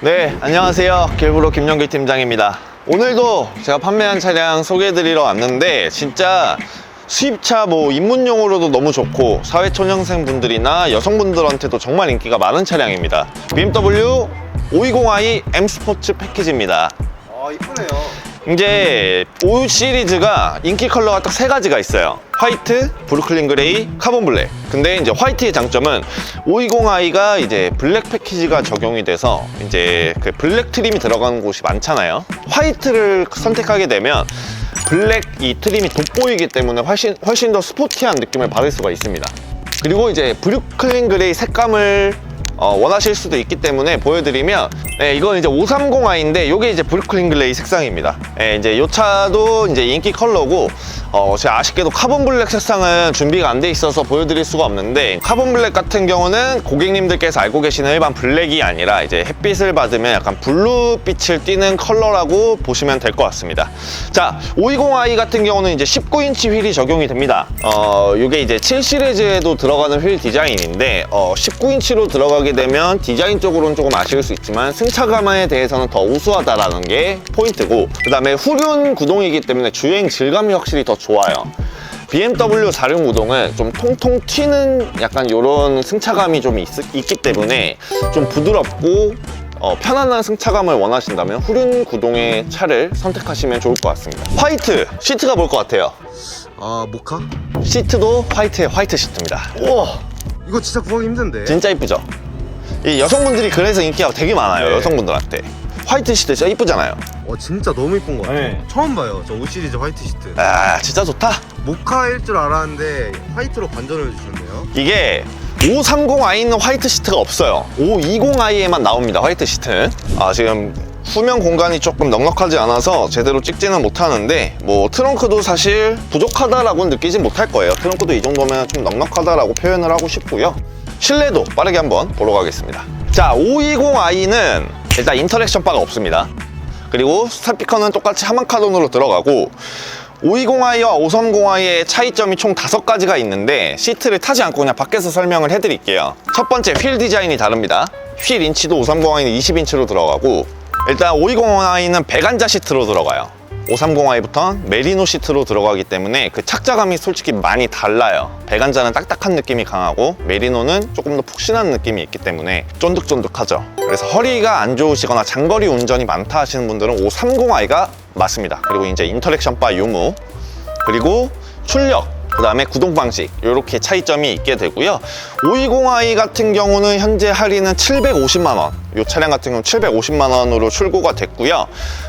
네, 안녕하세요. 길브로 김영길 팀장입니다. 오늘도 제가 판매한 차량 소개해드리러 왔는데, 진짜 수입차 뭐 입문용으로도 너무 좋고, 사회초년생 분들이나 여성분들한테도 정말 인기가 많은 차량입니다. BMW 520i M 스포츠 패키지입니다. 아 이쁘네요. 이제 5 시리즈가 인기 컬러가 딱 세 가지가 있어요. 화이트, 브루클린 그레이, 카본 블랙. 근데 이제 화이트의 장점은 520i가 이제 블랙 패키지가 적용이 돼서 이제 그 블랙 트림이 들어가는 곳이 많잖아요. 화이트를 선택하게 되면 블랙 이 트림이 돋보이기 때문에 훨씬 훨씬 더 스포티한 느낌을 받을 수가 있습니다. 그리고 이제 브루클린 그레이 색감을 어, 원하실 수도 있기 때문에 보여드리면 네, 이건 이제 530i인데 이게 이제 브루클린 글레이 색상입니다. 네, 이제 이 차도 이제 인기 컬러고 어, 제가 아쉽게도 카본 블랙 색상은 준비가 안 돼 있어서 보여드릴 수가 없는데 카본 블랙 같은 경우는 고객님들께서 알고 계시는 일반 블랙이 아니라 이제 햇빛을 받으면 약간 블루빛을 띠는 컬러라고 보시면 될 것 같습니다. 자, 520i 같은 경우는 이제 19인치 휠이 적용이 됩니다. 어, 이게 이제 7 시리즈에도 들어가는 휠 디자인인데 어, 19인치로 들어가게 되면 디자인적으로는 조금 아쉬울 수 있지만 승차감에 대해서는 더 우수하다라는 게 포인트고 그 다음에 후륜 구동이기 때문에 주행 질감이 확실히 더 좋아요. BMW 4륜 구동은 좀 통통 튀는 약간 이런 승차감이 좀 있, 기 때문에 좀 부드럽고 어, 편안한 승차감을 원하신다면 후륜 구동의 차를 선택하시면 좋을 것 같습니다. 화이트 시트가 뭘 것 같아요? 아 모카? 시트도 화이트의 화이트 시트입니다. 우와 이거 진짜 구하기 힘든데. 진짜 이쁘죠? 이 여성분들이 그래서 인기가 되게 많아요. 네. 여성분들한테 화이트 시트 진짜 이쁘잖아요. 어 진짜 너무 이쁜 것 같아요. 네. 처음 봐요. 저 5 시리즈 화이트 시트. 아 진짜 좋다. 모카일 줄 알았는데 화이트로 반전을 해주셨네요. 이게 530i는 화이트 시트가 없어요. 520i에만 나옵니다. 화이트 시트는. 아 지금 후면 공간이 조금 넉넉하지 않아서 제대로 찍지는 못하는데 뭐 트렁크도 사실 부족하다라고는 느끼진 못할 거예요. 트렁크도 이 정도면 좀 넉넉하다라고 표현을 하고 싶고요. 실내도 빠르게 한번 보러 가겠습니다. 자, 520i는 일단 인터랙션 바가 없습니다. 그리고 스피커는 똑같이 하만카돈으로 들어가고 520i와 530i의 차이점이 총 다섯 가지가 있는데 시트를 타지 않고 그냥 밖에서 설명을 해드릴게요. 첫 번째 휠 디자인이 다릅니다. 휠 인치도 530i는 20인치로 들어가고 일단 520i는 배관자 시트로 들어가요. 530i부터 메리노 시트로 들어가기 때문에 그 착자감이 솔직히 많이 달라요. 배관자는 딱딱한 느낌이 강하고 메리노는 조금 더 푹신한 느낌이 있기 때문에 쫀득쫀득하죠. 그래서 허리가 안 좋으시거나 장거리 운전이 많다 하시는 분들은 530i가 맞습니다. 그리고 이제 인터랙션 바 유무 그리고 출력 그 다음에 구동 방식 이렇게 차이점이 있게 되고요. 520i 같은 경우는 현재 할인은 750만 원이 차량 같은 경우는 750만 원으로 출고가 됐고요.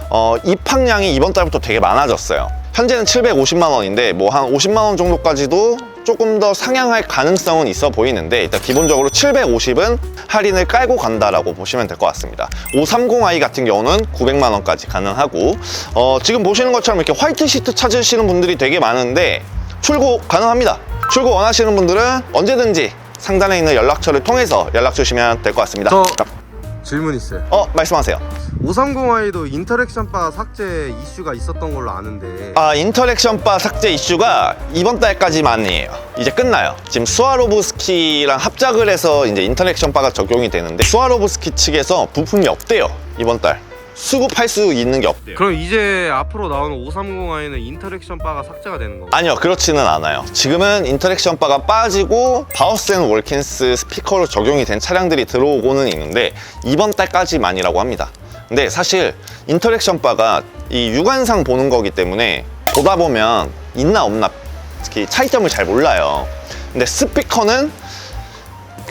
어, 입항량이 이번 달부터 되게 많아졌어요. 현재는 750만 원인데 뭐 한 50만 원 정도까지도 조금 더 상향할 가능성은 있어 보이는데 일단 기본적으로 750은 할인을 깔고 간다라고 보시면 될 것 같습니다. 530i 같은 경우는 900만 원까지 가능하고 어, 지금 보시는 것처럼 이렇게 화이트 시트 찾으시는 분들이 되게 많은데 출고 가능합니다. 출고 원하시는 분들은 언제든지 상단에 있는 연락처를 통해서 연락 주시면 될 것 같습니다. 저 질문 있어요. 어, 말씀하세요. 530i도 인터랙션 바 삭제 이슈가 있었던 걸로 아는데 아, 인터랙션 바 삭제 이슈가 이번 달까지만이에요. 이제 끝나요. 지금 스와로브스키랑 합작을 해서 이제 인터랙션 바가 적용이 되는데 스와로브스키 측에서 부품이 없대요. 이번 달. 수급할 수 있는 게 없대요. 그럼 이제 앞으로 나오는 530i는 인터랙션 바가 삭제가 되는 건가요? 아니요 그렇지는 않아요 지금은 인터랙션 바가 빠지고 바우스 앤 월킨스 스피커로 적용이 된 차량들이 들어오고는 있는데 이번 달까지만이라고 합니다 근데 사실 인터랙션 바가 이 육안상 보는 거기 때문에 보다 보면 있나 없나 특히 차이점을 잘 몰라요 근데 스피커는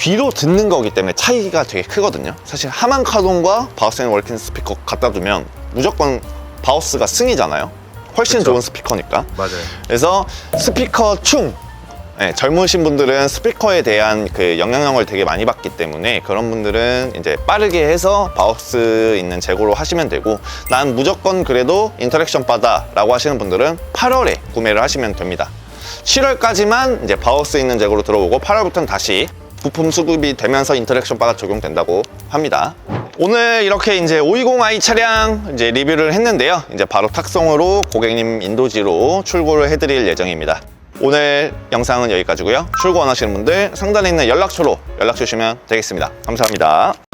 귀로 듣는 거기 때문에 차이가 되게 크거든요. 사실 하만 카돈과 바우스 앤 월킨 스피커 갖다 두면 무조건 바우스가 승이잖아요. 훨씬 그쵸. 좋은 스피커니까. 맞아요. 그래서 스피커 충 네, 젊으신 분들은 스피커에 대한 그 영향력을 되게 많이 받기 때문에 그런 분들은 이제 빠르게 해서 바우스 있는 재고로 하시면 되고 난 무조건 그래도 인터랙션 바다 라고 하시는 분들은 8월에 구매를 하시면 됩니다. 7월까지만 이제 바우스 있는 재고로 들어오고 8월부터는 다시 부품 수급이 되면서 인터랙션 바가 적용된다고 합니다. 오늘 이렇게 이제 520i 차량 이제 리뷰를 했는데요. 이제 바로 탁송으로 고객님 인도지로 출고를 해드릴 예정입니다. 오늘 영상은 여기까지고요. 출고 원하시는 분들 상단에 있는 연락처로 연락 주시면 되겠습니다. 감사합니다.